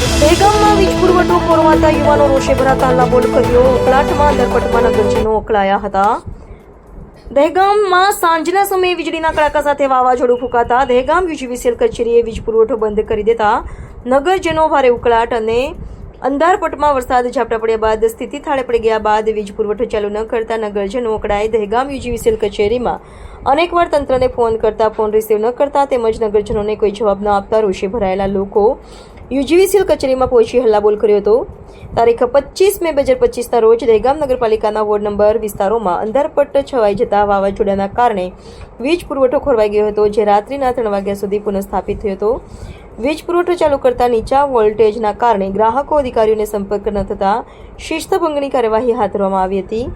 દહેગામમાં વીજ પુરવઠો ખોરવાતા યુવાનો રોષે ભરાતા લાબોલ કર્યો. ઉકળાટમાં દરપટમાં નગરજનો ઉકળાયા હતા. દહેગામમાં સાંજના સમયે વીજળીના કડાકા સાથે વાવાઝોડું ફૂંકાતા દહેગામ યુજીવીસીએલ કચેરીએ વીજ પુરવઠો બંધ કરી દેતા નગરજનો ભારે ઉકળાટ અને અંધારપટમાં વરસાદ ઝાપટા પડ્યા બાદ સ્થિતિ થાળે પડી ગયા બાદ વીજ પુરવઠો ચાલુ ન કરતા નગરજનો ઉકળાઈ દહેગામ યુજીવીસીએલ કચેરીમાં અનેકવાર તંત્રને ફોન કરતા, ફોન રિસીવ ન કરતા તેમજ નગરજનોને કોઈ જવાબ ન આપતા રોષે ભરાયેલા લોકો યુજીવીસીએલ કચેરીમાં પહોંચી હલ્લાબોલ કર્યો હતો. તારીખ પચીસ મે બે હજાર પચીસના રોજ દહેગામ નગરપાલિકાના વોર્ડ નંબર વિસ્તારોમાં અંધારપટ્ટ છવાઈ જતા વાવાઝોડાના કારણે વીજ પુરવઠો ખોરવાઈ ગયો હતો, જે રાત્રિના ત્રણ વાગ્યા સુધી પુનઃસ્થાપિત થયો હતો. વીજ પુરવઠો ચાલુ કરતા નીચા વોલ્ટેજના કારણે ગ્રાહકો અધિકારીઓને સંપર્ક ન થતા શિસ્તભંગની કાર્યવાહી હાથ ધરવામાં આવી હતી.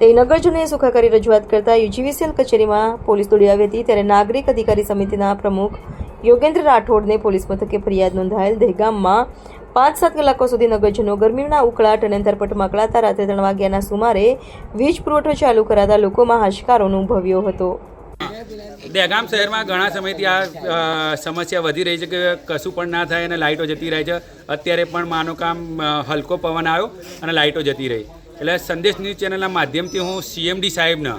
તે નગરજનોએ સુખાકારી રજૂઆત કરતા યુજીવીસીએલ કચેરીમાં પોલીસ દોડી આવી હતી ત્યારે નાગરિક અધિકારી સમિતિના પ્રમુખ યોગેન્દ્ર રાઠોડને પોલીસ મથકે ફરિયાદ નોંધાયેલ. દહેગામમાં પાંચ સાત કલાકો સુધી નગરજનો ગરમીના ઉકળાટ અને અંતરપટમાં કળાતા રાત્રે ત્રણ વાગ્યાના સુમારે વીજ પુરવઠો ચાલુ કરાતા લોકોમાં હાશકારો અનુભવ્યો હતો. દહેગામ શહેરમાં ઘણા સમયથી આ સમસ્યા વધી રહી છે કે કશું પણ ના થાય અને લાઇટો જતી રહે છે. અત્યારે પણ માનો કામ હલકો પવન આવ્યો અને લાઇટો જતી રહી. એટલે સંદેશ ન્યૂઝ ચેનલના માધ્યમથી હું સીએમડી સાહેબને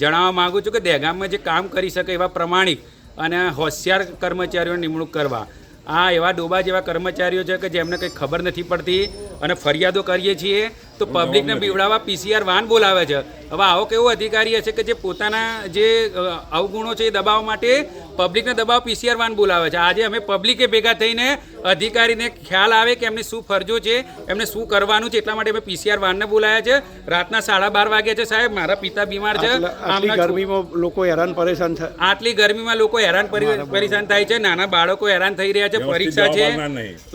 જણાવવા માગું છું કે દહેગામમાં જે કામ કરી શકે એવા પ્રમાણિક અને હોશિયાર કર્મચારીઓની નિમણૂક કરવા. આ એવા ડોબા જેવા કર્મચારીઓ છે કે જેમને કંઈ ખબર નથી પડતી અને ફરિયાદો કરીએ છીએ તો પબ્લિકને બીવડાવવા પીસીઆર વાન બોલાવે છે. હવે આવો કેવો અધિકારી હશે કે જે પોતાના જે અવગુણો છે એ દબાવવા માટે પબ્લિકને દબાવ પીસીઆર વાન બોલાવે છે. આજે અમે પબ્લિકે ભેગા થઈને અધિકારીને ખ્યાલ આવે કે એમની શું ફરજો છે એમને શું કરવાનું છે એટલા માટે અમે પીસીઆર વાનને બોલાયા છે. રાતના સાડા બાર વાગ્યા છે સાહેબ. મારા પિતા બીમાર છે. આટલી ગરમીમાં લોકો હેરાન પરેશાન થાય આટલી ગરમીમાં લોકો હેરાન પરી- પરેશાન થાય છે. નાના બાળકો હેરાન થઈ રહ્યા છે. પરીક્ષા છે.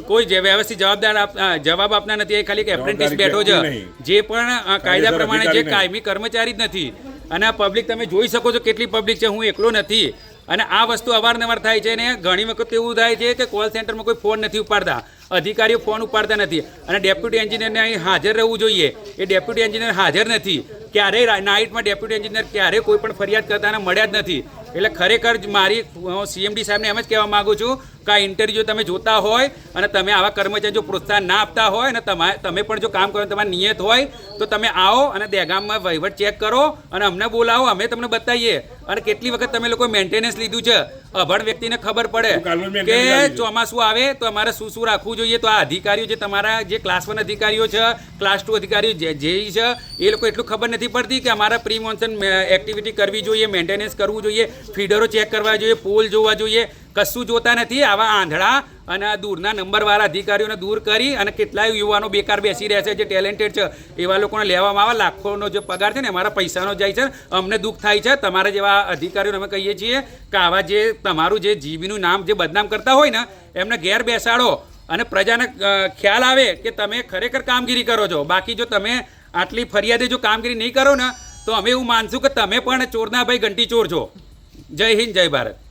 કોઈ વ્યવસ્થિત જવાબદાર જવાબ આપના નથી. એ ખાલી એક એપ્રેન્ટિસ બેઠો છે. નહીં. જે પણ કાયદા પ્રમાણે જે કાયમી કર્મચારી જ નથી. અને આ પબ્લિક તમે જોઈ શકો છો કેટલી પબ્લિક છે હું એકલો નથી. અને આ વસ્તુ અવારનવાર થાય છે અને ઘણી વખત એવું થાય છે કે કોલ સેન્ટરમાં કોઈ ફોન નથી ઉપાડતા. અધિકારીઓ ફોન ઉપાડતા નથી. અને ડેપ્યુટી એન્જિનિયરને અહીં હાજર રહેવું જોઈએ. એ ડેપ્યુટી એન્જિનિયર હાજર નથી. ક્યારેય નાઇટમાં ડેપ્યુટી એન્જિનિયર ક્યારેય કોઈ પણ ફરિયાદ કરતાને મળ્યા જ નથી. એટલે ખરેખર જ મારી સીએમડી સાહેબને એમ જ કહેવા માગું છું કે આ ઇન્ટરવ્યૂ તમે જોતા હોય અને તમે આવા કર્મચારી જો પ્રોત્સાહન ના આપતા હોય અને તમારે તમે પણ જો કામ કરો તમારી નિયત હોય, તો તમે આવો અને દહેગામમાં વહીવટ ચેક કરો અને અમને બોલાવો, અમે તમને બતાવીએ. અને કેટલી વખત તમે લોકો મેન્ટેનન્સ લીધું છે? અભણ વ્યક્તિને ખબર પડે કે. ચોમાસું આવે તો અમારે શું શું રાખવું જોઈએ તો આ અધિકારીઓ જે તમારા જે ક્લાસ વન અધિકારીઓ છે ક્લાસ ટુ અધિકારીઓ જે જે છે એ લોકો એટલું ખબર નથી પડતી કે અમારા પ્રી મોન્સન એક્ટિવિટી કરવી જોઈએ મેન્ટેનન્સ કરવું જોઈએ ફીડરો ચેક કરવા જોઈએ પોલ જોવા જોઈએ કશું જોતા નથી. આવા આંધળા અને આ દૂરના નંબરવાળા અધિકારીઓને દૂર કરી અને કેટલાય યુવાનો બેકાર બેસી રહ્યા છે, જે ટેલેન્ટેડ છે. એવા લોકોને લેવામાં આવે. લાખોનો જે પગાર છે ને અમારા પૈસાનો જાય છે. અમને દુઃખ થાય છે. તમારા જેવા અધિકારીઓને અમે કહીએ છીએ કે આવા જે તમારું જે જીબીનું નામ, જે બદનામ કરતા હોય ને, એમને ઘેર બેસાડો. અને પ્રજાને ખ્યાલ આવે કે તમે ખરેખર કામગીરી કરો છો. બાકી જો તમે આટલી ફરિયાદે જો કામગીરી નહીં કરો ને, તો અમે એવું માનશું કે તમે પણ ચોરના ભાઈ ઘંટી ચોર છો. જય હિન્દ, જય ભારત.